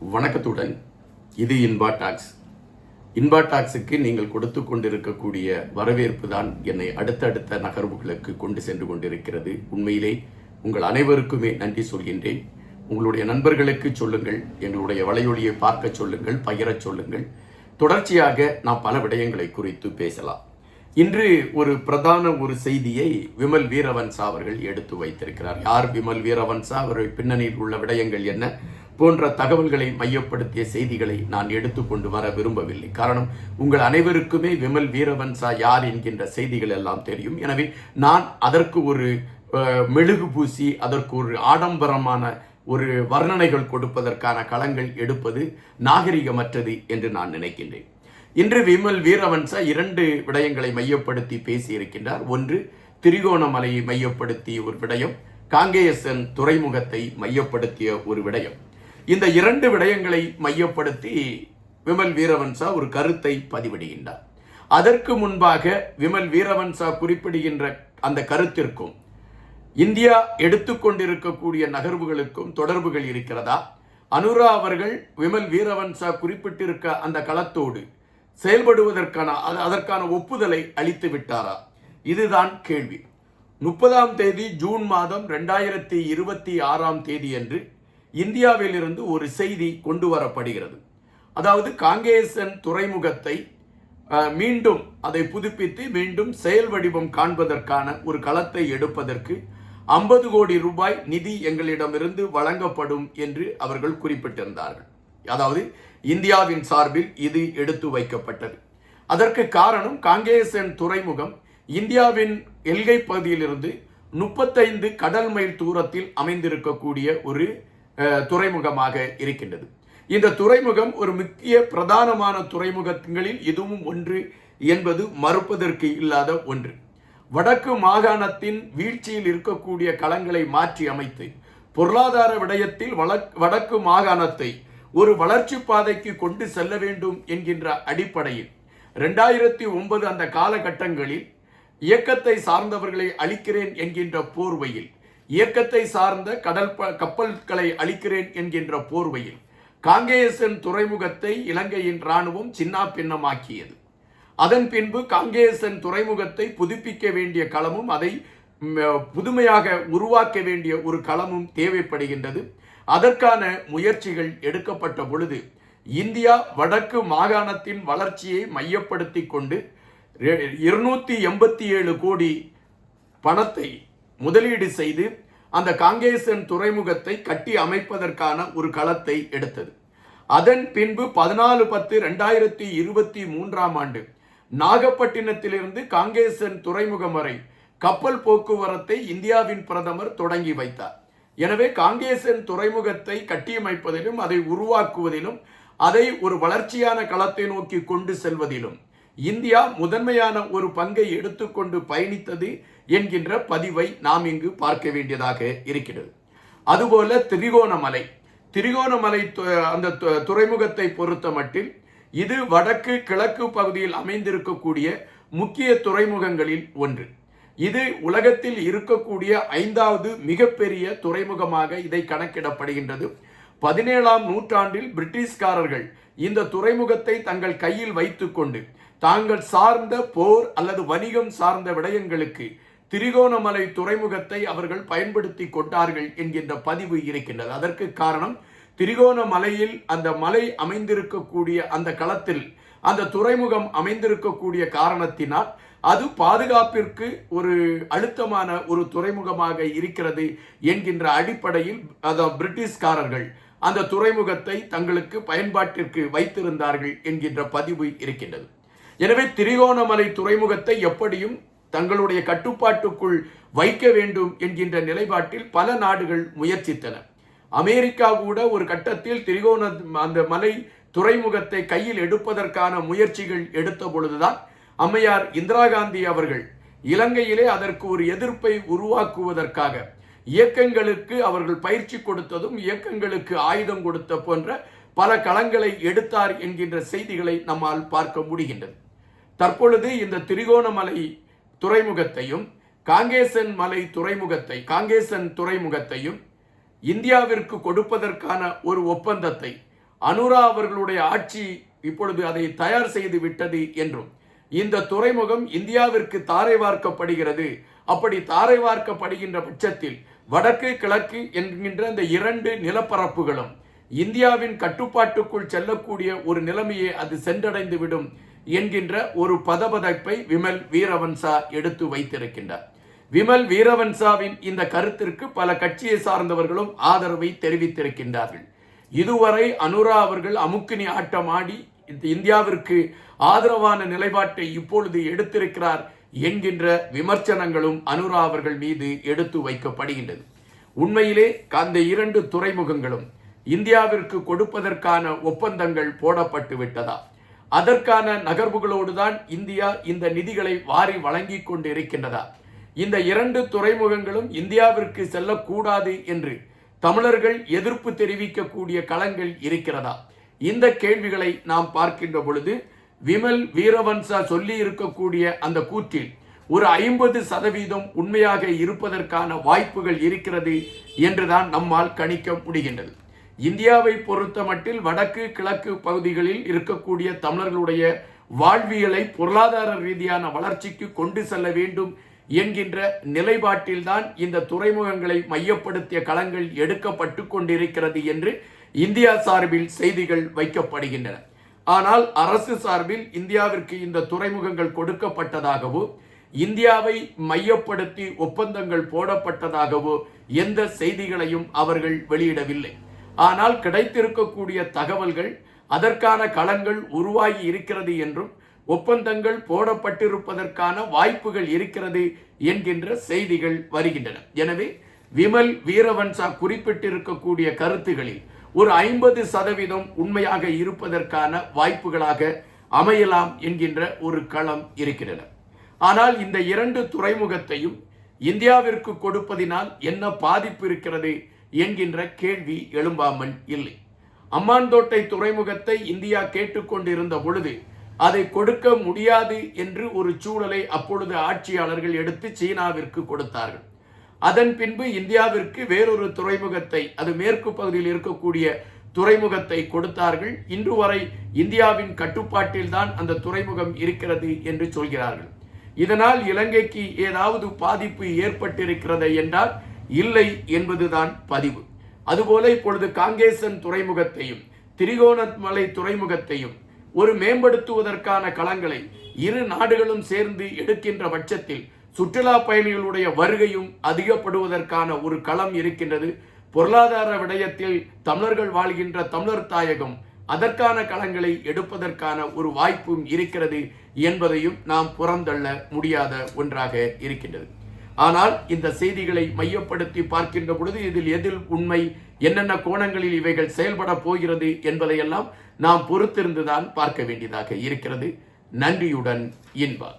வணக்கத்துடன். இது இன்பா டாக்ஸ். இன்பா டாக்ஸுக்கு நீங்கள் கொடுத்து கொண்டிருக்கக்கூடிய வரவேற்பு தான் என்னை அடுத்தடுத்த நகர்வுகளுக்கு கொண்டு சென்று கொண்டிருக்கிறது. உண்மையிலே உங்கள் அனைவருக்குமே நன்றி சொல்கின்றேன். உங்களுடைய நண்பர்களுக்கு சொல்லுங்கள் எங்களுடைய வலையொலியை பார்க்க சொல்லுங்கள் பகிரச் சொல்லுங்கள். தொடர்ச்சியாக நாம் பல விடயங்களை குறித்து பேசலாம். இன்று ஒரு பிரதான ஒரு செய்தியை விமல் வீரவன்சா அவர்கள் எடுத்து வைத்திருக்கிறார். யார் விமல் வீரவன்சா? அவருடைய பின்னணியில் உள்ள விடயங்கள் என்ன? போன்ற தகவல்களை மையப்படுத்திய செய்திகளை நான் எடுத்துக்கொண்டு வர விரும்பவில்லை. காரணம் உங்கள் அனைவருக்குமே விமல் வீரவன்சா யார் என்கின்ற செய்திகள் எல்லாம் தெரியும். எனவே நான் அதற்கு ஒரு மெழுகு பூசி அதற்கு ஒரு ஆடம்பரமான ஒரு வர்ணனைகள் கொடுப்பதற்கான களங்கள் எடுப்பது நாகரிகமற்றது என்று நான் நினைக்கின்றேன். இன்று விமல் வீரவன்சா இரண்டு விடயங்களை மையப்படுத்தி பேசியிருக்கின்றார். ஒன்று திரிகோணமலையை மையப்படுத்திய ஒரு விடயம் காங்கேயசன் துறைமுகத்தை மையப்படுத்திய ஒரு விடயம். இந்த இரண்டு விடயங்களை மையப்படுத்தி விமல் வீரவன்சா ஒரு கருத்தை பதிவிடுகின்றார். அதற்கு முன்பாக விமல் வீரவன்சா குறிப்பிடுகின்ற அந்த கருத்திற்கும் இந்தியா எடுத்துக்கொண்டிருக்கக்கூடிய நகர்வுகளுக்கும் தொடர்புகள் இருக்கிறதா? அனுரா அவர்கள் விமல் வீரவன்சா குறிப்பிட்டிருக்க அந்த களத்தோடு செயல்படுவதற்கான அதற்கான ஒப்புதலை அளித்து விட்டாரா? இதுதான் கேள்வி. முப்பதாம் தேதி ஜூன் மாதம் ரெண்டாயிரத்தி இருபத்தி ஆறாம் தேதி அன்று இந்தியாவிலிருந்து ஒரு செய்தி கொண்டு வரப்படுகிறது. அதாவது காங்கேசன் துறைமுகத்தை மீண்டும் அதை புதுப்பித்து மீண்டும் செயல் வடிவம் காண்பதற்கான ஒரு களத்தை எடுப்பதற்கு ஐம்பது கோடி ரூபாய் நிதி எங்களிடமிருந்து வழங்கப்படும் என்று அவர்கள் குறிப்பிட்டிருந்தார்கள். அதாவது இந்தியாவின் சார்பில் இது எடுத்து வைக்கப்பட்டது. அதற்கு காரணம் காங்கேசன் துறைமுகம் இந்தியாவின் எல்கை பகுதியிலிருந்து முப்பத்தைந்து கடல் மைல் தூரத்தில் அமைந்திருக்கக்கூடிய ஒரு துறைமுகமாக இருக்கின்றது. இந்த துறைமுகம் ஒரு முக்கிய பிரதானமான துறைமுகங்களில் இதுவும் ஒன்று என்பது மறுப்பதற்கு இல்லாத ஒன்று. வடக்கு மாகாணத்தின் வீழ்ச்சியில் இருக்கக்கூடிய களங்களை மாற்றி அமைத்து பொருளாதார விடயத்தில் வடக்கு மாகாணத்தை ஒரு வளர்ச்சி பாதைக்கு கொண்டு செல்ல வேண்டும் என்கின்ற அடிப்படையில் ரெண்டாயிரத்தி ஒன்பது அந்த காலகட்டங்களில் இயக்கத்தை சார்ந்தவர்களை அழிக்கிறேன் என்கின்ற போர்வையில் இயக்கத்தை சார்ந்த கடல் ப- கப்பல்களை அழிக்கிறேன் என்கின்ற போர்வையில் காங்கேயசன் துறைமுகத்தை இலங்கையின் ராணுவம் சின்னாபின்னமாக்கியது அதன் பின்பு காங்கேசன் துறைமுகத்தை புதுப்பிக்க வேண்டிய களமும் அதை புதுமையாக உருவாக்க வேண்டிய ஒரு களமும் தேவைப்படுகின்றது. அதற்கான முயற்சிகள் எடுக்கப்பட்ட பொழுது இந்தியா வடக்கு மாகாணத்தின் வளர்ச்சியை மையப்படுத்தி கொண்டு இருநூத்தி எண்பத்தி ஏழு கோடி பணத்தை முதலீடு செய்து அந்த காங்கேசன் துறைமுகத்தை கட்டி அமைப்பதற்கான ஒரு களத்தை எடுத்தது. அதன் பின்பு பதினாலு பத்து ரெண்டாயிரத்தி இருபத்தி மூன்றாம் ஆண்டு நாகப்பட்டினத்திலிருந்து காங்கேசன் துறைமுகம் வரை கப்பல் போக்குவரத்தை இந்தியாவின் பிரதமர் தொடங்கி வைத்தார். எனவே காங்கேசன் துறைமுகத்தை கட்டியமைப்பதிலும் அதை உருவாக்குவதிலும் அதை ஒரு வளர்ச்சியான களத்தை நோக்கி கொண்டு செல்வதிலும் இந்தியா முதன்மையான ஒரு பங்கை எடுத்துக்கொண்டு பயணித்தது என்கின்ற பதிவை நாம் இங்கு பார்க்க வேண்டியதாக இருக்கிறது அதுபோல திரிகோணமலை. திரிகோணமலை அந்த து- துறைமுகத்தை பொறுத்த மட்டில் இது வடக்கு கிழக்கு பகுதியில் அமைந்திருக்கக்கூடிய முக்கிய துறைமுகங்களில் ஒன்று. இது உலகத்தில் இருக்கக்கூடிய ஐந்தாவது மிகப்பெரிய துறைமுகமாக இதை கணக்கிடப்படுகின்றது. பதினேழாம் நூற்றாண்டில் பிரிட்டிஷ்காரர்கள் இந்த துறைமுகத்தை தங்கள் கையில் வைத்துக்கொண்டு தாங்கள் சார்ந்த போர் அல்லது வணிகம் சார்ந்த விடயங்களுக்கு திரிகோணமலை துறைமுகத்தை அவர்கள் பயன்படுத்தி கொண்டார்கள் என்கின்ற பதிவு இருக்கின்றது. அதற்கு காரணம் திரிகோணமலையில் அந்த மலை அமைந்திருக்கக்கூடிய அந்த களத்தில் அந்த துறைமுகம் அமைந்திருக்கக்கூடிய காரணத்தினால் அது பாதுகாப்பிற்கு ஒரு அழுத்தமான ஒரு துறைமுகமாக இருக்கிறது என்கின்ற அடிப்படையில் அத பிரிட்டிஷ்காரர்கள் அந்த துறைமுகத்தை தங்களுக்கு பயன்பாட்டிற்கு வைத்திருந்தார்கள் என்கின்ற பதிவு இருக்கின்றது. எனவே திரிகோணமலை துறைமுகத்தை எப்படியும் தங்களுடைய கட்டுப்பாட்டுக்குள் வைக்க வேண்டும் என்கின்ற நிலைப்பாட்டில் பல நாடுகள் முயற்சித்தன. அமெரிக்கா கூட ஒரு கட்டத்தில் திரிகோண அந்த மலை துறைமுகத்தை கையில் எடுப்பதற்கான முயற்சிகள் எடுத்த பொழுதுதான் அம்மையார் இந்திரா காந்தி அவர்கள் இலங்கையிலே அதற்கு ஒரு எதிர்ப்பை உருவாக்குவதற்காக இயக்கங்களுக்கு அவர்கள் பயிற்சி கொடுத்ததும் இயக்கங்களுக்கு ஆயுதம் கொடுத்த போன்ற பல களங்களை எடுத்தார் என்கின்ற செய்திகளை நம்மால் பார்க்க முடிகின்றது. தற்பொழுது இந்த திரிகோணமலை துறைமுகத்தையும் காங்கேசன் மலை துறைமுகத்தை காங்கேசன் துறைமுகத்தையும் இந்தியாவிற்கு கொடுப்பதற்கான ஒரு ஒப்பந்தத்தை அனுரா அவர்களுடைய ஆட்சி இப்பொழுது அதை தயார் செய்து விட்டது என்றும் இந்த துறைமுகம் இந்தியாவிற்கு தாரை வார்க்கப்படுகிறது. அப்படி தாரை வார்க்கப்படுகின்ற பட்சத்தில் வடக்கு கிழக்கு என்கின்ற இந்த இரண்டு நிலப்பரப்புகளும் இந்தியாவின் கட்டுப்பாட்டுக்குள் செல்லக்கூடிய ஒரு நிலைமையை அது சென்றடைந்து விடும் என்கின்ற ஒரு பதபதைப்பை விமல் வீரவன்சா எடுத்து வைத்திருக்கின்றார். விமல் வீரவன்சாவின் இந்த கருத்திற்கு பல கட்சியை சார்ந்தவர்களும் ஆதரவை தெரிவித்திருக்கின்றார்கள். இதுவரை அனுரா அவர்கள் அமுக்கினி ஆட்டம் ஆடி இந்தியாவிற்கு ஆதரவான நிலைப்பாட்டை இப்பொழுது எடுத்திருக்கிறார் என்கின்ற விமர்சனங்களும் அனுரா அவர்கள் மீது எடுத்து வைக்கப்படுகின்றது. உண்மையிலே அந்த இரண்டு துறைமுகங்களும் இந்தியாவிற்கு கொடுப்பதற்கான ஒப்பந்தங்கள் போடப்பட்டு விட்டதா? அதற்கான நகர்வுகளோடு தான் இந்தியா இந்த நிதிகளை வாரி வழங்கிக் கொண்டு இருக்கின்றதா இந்த இரண்டு துறைமுகங்களும் இந்தியாவிற்கு செல்லக்கூடாது என்று தமிழர்கள் எதிர்ப்பு தெரிவிக்கக்கூடிய களங்கள் இருக்கிறதா? இந்த கேள்விகளை நாம் பார்க்கின்ற பொழுது விமல் வீரவன்சா சொல்லி இருக்கக்கூடிய அந்த கூற்றில் ஒரு ஐம்பது சதவீதம் உண்மையாக இருப்பதற்கான வாய்ப்புகள் இருக்கிறது என்றுதான் நம்மால் கணிக்க முடிகின்றது. இந்தியாவை பொறுத்த மட்டில் வடக்கு கிழக்கு பகுதிகளில் இருக்கக்கூடிய தமிழர்களுடைய வாழ்வியலை பொருளாதார ரீதியான வளர்ச்சிக்கு கொண்டு செல்ல வேண்டும் என்கின்ற நிலைப்பாட்டில்தான் இந்த துறைமுகங்களை மையப்படுத்திய களங்கள் எடுக்கப்பட்டு கொண்டிருக்கிறது என்று இந்தியா சார்பில் செய்திகள் வைக்கப்படுகின்றன. ஆனால் அரசு சார்பில் இந்தியாவிற்கு இந்த துறைமுகங்கள் கொடுக்கப்பட்டதாகவோ இந்தியாவை மையப்படுத்தி ஒப்பந்தங்கள் போடப்பட்டதாகவோ எந்த செய்திகளையும் அவர்கள் வெளியிடவில்லை. ஆனால் கிடைத்திருக்கக்கூடிய தகவல்கள் அதற்கான களங்கள் உருவாகி இருக்கிறது என்றும் ஒப்பந்தங்கள் போடப்பட்டிருப்பதற்கான வாய்ப்புகள் இருக்கிறது என்கின்ற செய்திகள் வருகின்றன. எனவே விமல் வீரவன்சா குறிப்பிட்டிருக்கக்கூடிய கருத்துகளில் ஒரு ஐம்பது சதவீதம் உண்மையாக இருப்பதற்கான வாய்ப்புகளாக அமையலாம் என்கின்ற ஒரு களம் இருக்கின்றன ஆனால் இந்த இரண்டு துறைமுகத்தையும் இந்தியாவிற்கு கொடுப்பதினால் என்ன பாதிப்பு இருக்கிறது என்கின்ற கேள்வி எழும்பாமல் இல்லை. அம்மாந்தோட்டை துறைமுகத்தை இந்தியா கேட்டுக்கொண்டிருந்த பொழுது அதை கொடுக்க முடியாது என்று ஒரு சூழலை அப்பொழுது ஆட்சியாளர்கள் எடுத்து சீனாவிற்கு கொடுத்தார்கள். அதன் பின்பு இந்தியாவிற்கு வேறொரு துறைமுகத்தை அது மேற்கு பகுதியில் இருக்கக்கூடிய துறைமுகத்தை கொடுத்தார்கள். இன்று வரை இந்தியாவின் கட்டுப்பாட்டில் தான் அந்த துறைமுகம் இருக்கிறது என்று சொல்கிறார்கள். இதனால் இலங்கைக்கு ஏதாவது பாதிப்பு ஏற்பட்டிருக்கிறது என்றால் இல்லை என்பதுதான் பதிவு. அதுபோல இப்பொழுது காங்கேசன் துறைமுகத்தையும் திரிகோணமலை துறைமுகத்தையும் ஒரு மேம்படுத்துவதற்கான களங்களை இரு நாடுகளும் சேர்ந்து எடுக்கின்ற பட்சத்தில் சுற்றுலா பயணிகளுடைய வருகையும் அதிகப்படுவதற்கான ஒரு களம் இருக்கின்றது. பொருளாதார விடயத்தில் தமிழர்கள் வாழ்கின்ற தமிழர் தாயகம் அதற்கான களங்களை எடுப்பதற்கான ஒரு வாய்ப்பும் இருக்கிறது என்பதையும் நாம் புறந்தள்ள முடியாத ஒன்றாக இருக்கின்றது. ஆனால் இந்த செய்திகளை மையப்படுத்தி பார்க்கின்ற பொழுது இதில் எதில் உண்மை என்னென்ன கோணங்களில் இவைகள் செயல்பட போகிறது என்பதையெல்லாம் நாம் பொறுத்திருந்துதான் பார்க்க வேண்டியதாக இருக்கிறது. நன்றியுடன் இன்பா.